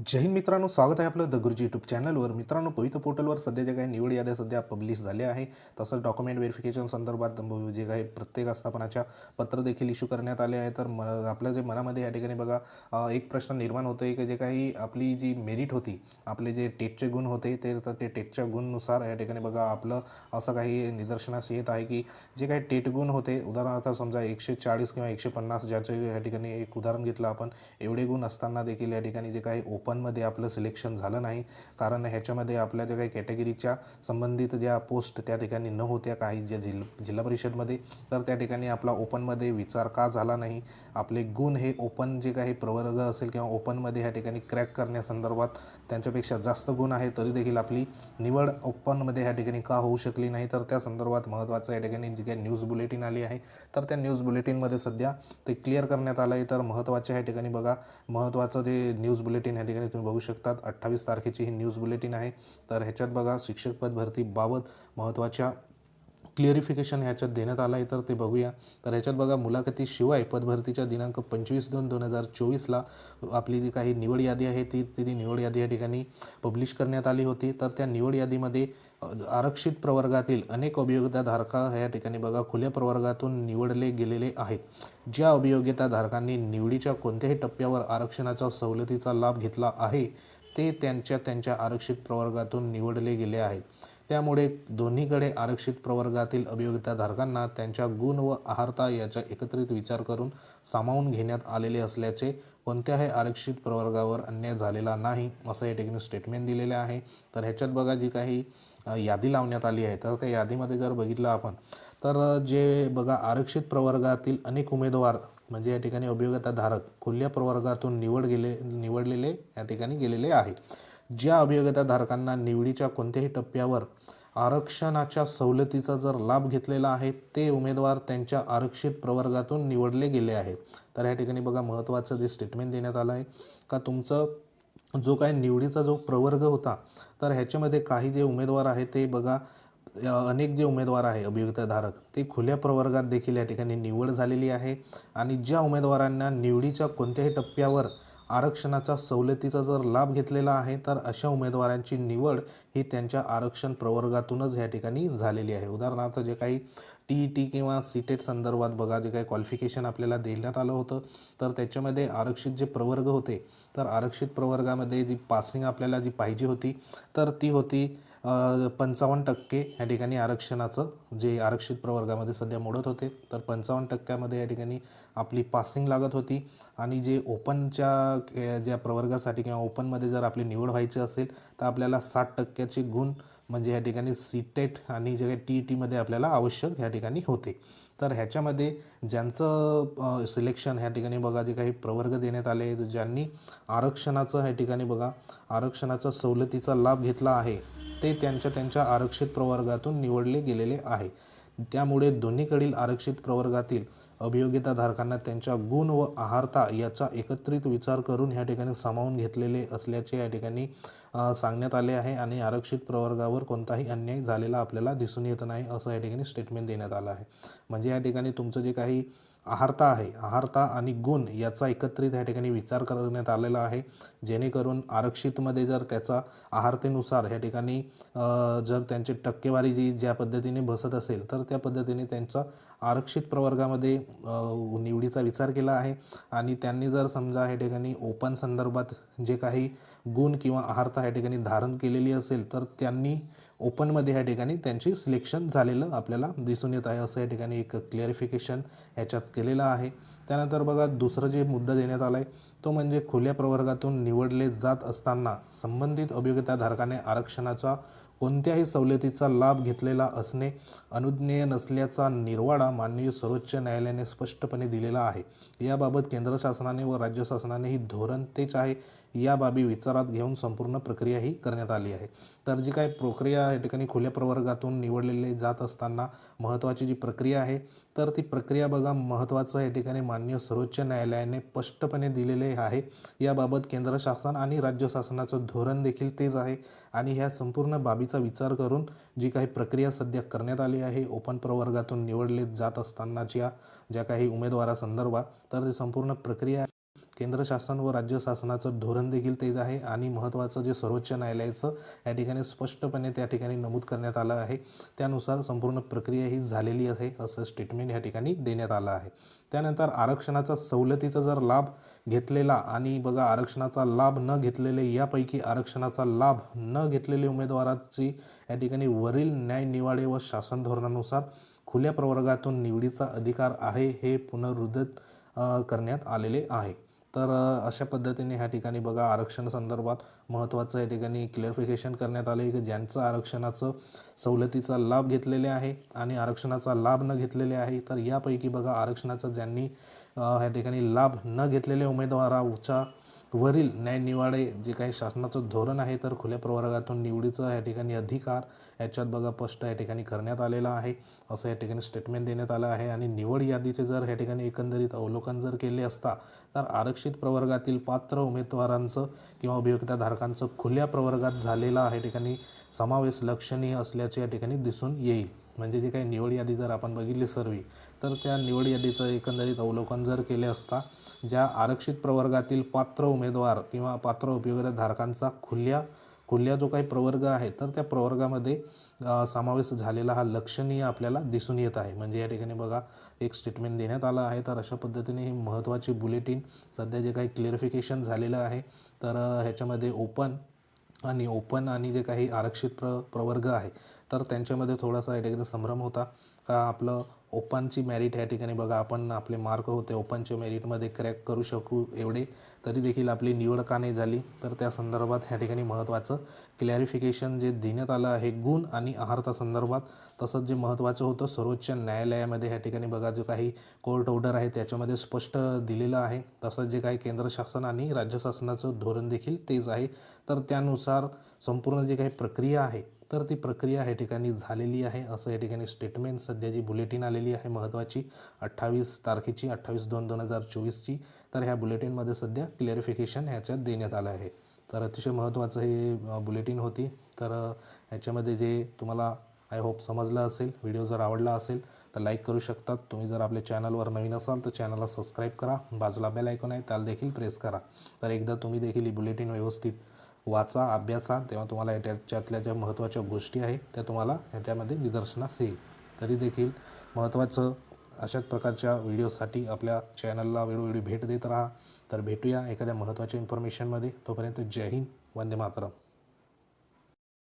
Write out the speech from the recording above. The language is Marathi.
जय हिंद मित्रांनो स्वागत आहे आपलं द गुरुजी यूट्यूब चॅनलवर मित्रांनो पवित्र पोर्टलवर सध्या जे काही निवड याद्या सध्या पब्लिश झाल्या आहे. तसंच डॉक्युमेंट व्हेरिफिकेशन संदर्भात जे काही प्रत्येक आस्थापनाच्या पत्र देखील इश्यू करण्यात आले आहे तर म आपल्या जे मनामध्ये या ठिकाणी बघा एक प्रश्न निर्माण होतो आहे की जे काही आपली जी मेरिट होती आपले जे टेटचे गुण होते ते तर ते टेटच्या गुणनुसार या ठिकाणी बघा आपलं असं काही निदर्शनास येत आहे की जे काही टेट गुण होते उदाहरणार्थ समजा एकशे चाळीस किंवा एकशे पन्नास ज्याचे या ठिकाणी एक उदाहरण घेतलं आपण एवढे गुण असताना देखील या ठिकाणी जे काही ओपनमध्ये आपलं सिलेक्शन झालं नाही. कारण ह्याच्यामध्ये आपल्या ज्या काही कॅटेगरीच्या संबंधित ज्या पोस्ट त्या ठिकाणी न होत्या काही ज्या जिल जिल्हा परिषदमध्ये तर त्या ठिकाणी आपला ओपनमध्ये विचार का झाला नाही? आपले गुण हे ओपन जे काही प्रवर्ग असेल किंवा ओपनमध्ये ह्या ठिकाणी क्रॅक करण्यासंदर्भात त्यांच्यापेक्षा जास्त गुण आहे तरी देखील आपली निवड ओपनमध्ये ह्या ठिकाणी का होऊ शकली नाही? तर त्या संदर्भात महत्त्वाचं या ठिकाणी जी काही न्यूज बुलेटिन आली आहे तर त्या न्यूज बुलेटिनमध्ये सध्या ते क्लिअर करण्यात आलं आहे तर महत्त्वाच्या ह्या ठिकाणी बघा महत्त्वाचं जे न्यूज बुलेटिन ह्या ठिकाणी तुम्ही बघू शकतात. अठ्ठावीस तारखेची ही न्यूज बुलेटिन आहे. तर ह्याच्यात बघा शिक्षक पद भरतीबाबत महत्त्वाच्या क्लिअरिफिकेशन ह्याच्यात देण्यात आलं आहे तर ते बघूया. तर ह्याच्यात बघा मुलाखतीशिवाय पदभरतीच्या दिनांक पंचवीस दोन दोन हजार चोवीसला आपली जी काही निवड यादी आहे ती ती निवड यादी या ठिकाणी पब्लिश करण्यात आली होती. तर त्या निवड यादीमध्ये आरक्षित प्रवर्गातील अनेक अभियोगिताधारका या ठिकाणी बघा खुल्या प्रवर्गातून निवडले गेलेले आहेत. ज्या अभियोगिताधारकांनी निवडीच्या कोणत्याही टप्प्यावर आरक्षणाच्या सवलतीचा लाभ घेतला आहे ते त्यांच्या त्यांच्या आरक्षित प्रवर्गातून निवडले गेले आहेत. त्यामुळे दोन्हीकडे आरक्षित प्रवर्गातील अभियोगिताधारकांना त्यांच्या गुण व आहारता याचा एकत्रित विचार करून सामावून घेण्यात आलेले असल्याचे कोणत्याही आरक्षित प्रवर्गावर अन्याय झालेला नाही असं या ठिकाणी स्टेटमेंट दिलेले आहे. तर ह्याच्यात बघा जी काही यादी लावण्यात आली आहे तर त्या यादीमध्ये जर बघितलं आपण तर जे बघा आरक्षित प्रवर्गातील अनेक उमेदवार म्हणजे या ठिकाणी अभियोगिताधारक खुल्या प्रवर्गातून निवड गेले निवडलेले या ठिकाणी गेलेले आहे. ज्या अभियोगिताधारकांना निवडीच्या कोणत्याही टप्प्यावर आरक्षणाच्या सवलतीचा जर लाभ घेतलेला आहे ते उमेदवार त्यांच्या आरक्षित प्रवर्गातून निवडले गेले आहेत. तर या ठिकाणी बघा महत्त्वाचं जे स्टेटमेंट देण्यात आलं आहे का तुमचं जो काही निवडीचा जो प्रवर्ग होता तर ह्याच्यामध्ये काही जे उमेदवार आहेत ते बघा अनेक जे उमेदवार आहे अभियोगिताधारक ते खुल्या प्रवर्गात देखील या ठिकाणी निवड झालेली आहे. आणि ज्या उमेदवारांना निवडीच्या कोणत्याही टप्प्यावर आरक्षणाचा सवलतीचा जर लाभ घेतलेला आहे तर अशा उमेदवारांची निवड ही त्यांच्या आरक्षण प्रवर्गातूनच या ठिकाणी झालेली आहे. उदाहरणार्थ जे काही टी ई टी किंवा सीटेट संदर्भात बघा जे काही क्वालिफिकेशन आपल्याला देण्यात आलं होतं तर त्याच्यामध्ये आरक्षित जे प्रवर्ग होते तर आरक्षित प्रवर्गामध्ये जी पासिंग आपल्याला जी पाहिजे होती तर ती होती पंचावन्न टक्के या ठिकाणी आरक्षणाचं जे आरक्षित प्रवर्गामध्ये सध्या मोडत होते तर पंचावन्न टक्क्यामध्ये या ठिकाणी आपली पासिंग लागत होती. आणि जे ओपनच्या ज्या प्रवर्गासाठी किंवा ओपनमध्ये जर आपली निवड व्हायची असेल तर आपल्याला साठ टक्क्याचे गुण म्हणजे या ठिकाणी सी टेट आणि जे काही टी ई टीमध्ये आपल्याला आवश्यक ह्या ठिकाणी होते. तर ह्याच्यामध्ये ज्यांचं सिलेक्शन ह्या ठिकाणी बघा जे काही प्रवर्ग देण्यात आले ज्यांनी आरक्षणाचं ह्या ठिकाणी बघा आरक्षणाचा सवलतीचा लाभ घेतला आहे ते त्यांच्या त्यांच्या आरक्षित प्रवर्गातून निवडले गेलेले आहे. त्यामुळे दोन्हीकडील आरक्षित प्रवर्गातील अभियोगिताधारकांना त्यांच्या गुण व आहारता याचा एकत्रित विचार करून ह्या ठिकाणी सामावून घेतलेले असल्याचे या ठिकाणी सांगण्यात आले आहे आणि आरक्षित प्रवर्गावर कोणताही अन्याय झालेला आपल्याला दिसून येत नाही असं या ठिकाणी स्टेटमेंट देण्यात आलं आहे. म्हणजे या ठिकाणी तुमचं जे काही आहारता आहे आहारता आणि गुण याचा एकत्रित या ठिकाणी विचार करण्यात आलेला आहे. जेणेकरून आरक्षितमध्ये जर त्याचा आहारतेनुसार ह्या ठिकाणी जर त्यांची टक्केवारी जी ज्या पद्धतीने बसत असेल तर त्या पद्धतीने त्यांचा आरक्षित प्रवर्गामध्ये निवडीचा विचार केला आहे. आणि त्यांनी जर समजा ह्या ठिकाणी ओपन संदर्भात जे काही गुण किंवा आहारता ह्या ठिकाणी धारण केलेली असेल तर त्यांनी ओपनमध्ये ह्या ठिकाणी त्यांची सिलेक्शन झालेलं आपल्याला दिसून येत आहे. असं या ठिकाणी एक क्लिअरिफिकेशन ह्याच्यात केलेलं आहे. त्यानंतर बघा दुसरं जे मुद्दा देण्यात आला आहे तो म्हणजे खुल्या प्रवर्गातून निवडले जात असताना संबंधित अभियोगिताधारकाने आरक्षणाचा कोणत्याही सवलतीचा लाभ घेतलेला असणे अनुज्ञेय नसल्याचा निर्वाडा माननीय सर्वोच्च न्यायालयाने स्पष्टपणे दिलेला आहे. याबाबत केंद्र शासनाने व राज्य शासनाने ही धोरण तेच आहे या बाबी विचारात घेऊन संपूर्ण प्रक्रिया ही करण्यात आली आहे. तर जी काही प्रक्रिया या ठिकाणी खुल्या प्रवर्गातून निवडलेले जात असताना महत्त्वाची जी प्रक्रिया आहे तर ती प्रक्रिया बघा महत्त्वाचं या ठिकाणी माननीय सर्वोच्च न्यायालयाने स्पष्टपणे दिलेले आहे. याबाबत केंद्र शासन आणि राज्य शासनाचं धोरण देखील तेच आहे. आणि ह्या संपूर्ण बाबीचा विचार करून जी काही प्रक्रिया सध्या करण्यात आली आहे ओपन प्रवर्गातून निवडले जात असतानाच्या ज्या काही उमेदवारासंदर्भात तर ती संपूर्ण प्रक्रिया केंद्र शासन व राज्य शासनाचं धोरण देखील तेच आहे आणि महत्त्वाचं जे सर्वोच्च न्यायालयाचं या ठिकाणी स्पष्टपणे त्या ठिकाणी नमूद करण्यात आलं आहे. त्यानुसार संपूर्ण प्रक्रिया ही झालेली आहे असं स्टेटमेंट या ठिकाणी देण्यात आलं आहे. त्यानंतर आरक्षणाचा सवलतीचा जर लाभ घेतलेला आणि बघा आरक्षणाचा लाभ न घेतलेले यापैकी आरक्षणाचा लाभ न घेतलेले उमेदवाराची या ठिकाणी वरील न्याय निवाडे व शासन धोरणानुसार खुल्या प्रवर्गातून निवडीचा अधिकार आहे हे पुनरुद्धत करण्यात आलेले आहे. तर अशा पद्धतीने ह्या ठिकाणी बघा आरक्षण संदर्भात महत्त्वाचं या ठिकाणी क्लिअरिफिकेशन करण्यात आले आहे की ज्यांचं आरक्षणाचं सवलतीचा लाभ घेतलेले आहे आणि आरक्षणाचा लाभ न घेतलेले आहे तर यापैकी बघा आरक्षणाचा ज्यांनी ह्या ठिकाणी लाभ न घेतलेल्या उमेदवाराच्या वरील न्यायनिवाडे जे काही शासनाचं धोरण आहे तर खुल्या प्रवर्गातून निवडीचा या ठिकाणी अधिकार याच्यात बघा स्पष्ट या ठिकाणी करण्यात आलेला आहे. असं या ठिकाणी स्टेटमेंट देण्यात आलं आहे. आणि निवड यादीचे जर या ठिकाणी एकंदरीत अवलोकन जर केले असता तर आरक्षित प्रवर्गातील पात्र उमेदवारांचं किंवा अभियोक्ताधारकांचं खुल्या प्रवर्गात झालेला या ठिकाणी समावेश लक्षणीय असल्याचे या ठिकाणी दिसून येईल. म्हणजे जे काही निवड यादी जर आपण बघितली सर्व तर त्या निवड यादीचं एकंदरीत अवलोकन जर केले असता ज्या आरक्षित प्रवर्गातील पात्र उमेदवार किंवा पात्र उपयोगिताधारकांचा खुल्या खुल्या जो काही प्रवर्ग आहे तर त्या प्रवर्गामध्ये समावेश झालेला हा लक्षणीय आपल्याला दिसून येत आहे. म्हणजे या ठिकाणी बघा एक स्टेटमेंट देण्यात आलं आहे तर अशा पद्धतीने ही महत्त्वाची बुलेटिन सध्या जे काही क्लिअरिफिकेशन झालेलं आहे तर ह्याच्यामध्ये ओपन आणि ओपन आणि जे काही आरक्षित प्र प्रवर्ग आहे तर त्यांच्यामध्ये थोडासा या ठिकाणी संभ्रम होता. का आपलं ओपनची मेरिट या ठिकाणी बघा आपण आपले मार्क होते ओपनच्या मेरिटमध्ये क्रॅक करू शकू एवढे तरी देखील आपली निवड का नाही झाली? तर त्या संदर्भात ह्या ठिकाणी महत्त्वाचं क्लॅरिफिकेशन जे देण्यात आलं आहे गुण आणि आहारता संदर्भात तसंच जे महत्त्वाचं होतं सर्वोच्च न्यायालयामध्ये ह्या ठिकाणी बघा जो काही कोर्ट ऑर्डर आहे त्याच्यामध्ये स्पष्ट दिलेलं आहे. तसंच जे काही केंद्र शासन आणि राज्य शासनाचं धोरण देखील तेच आहे. तर त्यानुसार संपूर्ण जे काही प्रक्रिया आहे तर ती प्रक्रिया ह्या ठिकाणी झालेली आहे. असं या ठिकाणी स्टेटमेंट सध्या जी बुलेटिन आलेली आहे. महत्त्वाची अठ्ठावीस तारखेची अठ्ठावीस दोन दोन हजार चोवीसची. तर ह्या बुलेटिनमध्ये सध्या क्लिअरिफिकेशन ह्याच्यात देण्यात आलं आहे. तर अतिशय महत्त्वाचं हे बुलेटिन होती. तर ह्याच्यामध्ये जे तुम्हाला आय होप समजलं असेल व्हिडिओ जर आवडला असेल तर लाईक करू शकतात तुम्ही जर आपल्या चॅनलवर नवीन असाल तर चॅनलला सबस्क्राईब करा. बाजूला बेल ऐकून आहे त्याला देखील प्रेस करा. तर एकदा तुम्ही देखील ही बुलेटिन व्यवस्थित वाचा अभ्यासा तेव्हा तुम्हाला याच्यातल्या ज्या महत्त्वाच्या गोष्टी आहेत त्या तुम्हाला ह्याच्यामध्ये निदर्शनास येईल. तरी देखील महत्त्वाचं अशाच प्रकारच्या व्हिडिओसाठी आपल्या चॅनलला वेळोवेळी भेट देत राहा. तर भेटूया एखाद्या महत्त्वाच्या इन्फॉर्मेशनमध्ये तोपर्यंत जय हिंद वंदे मातरम.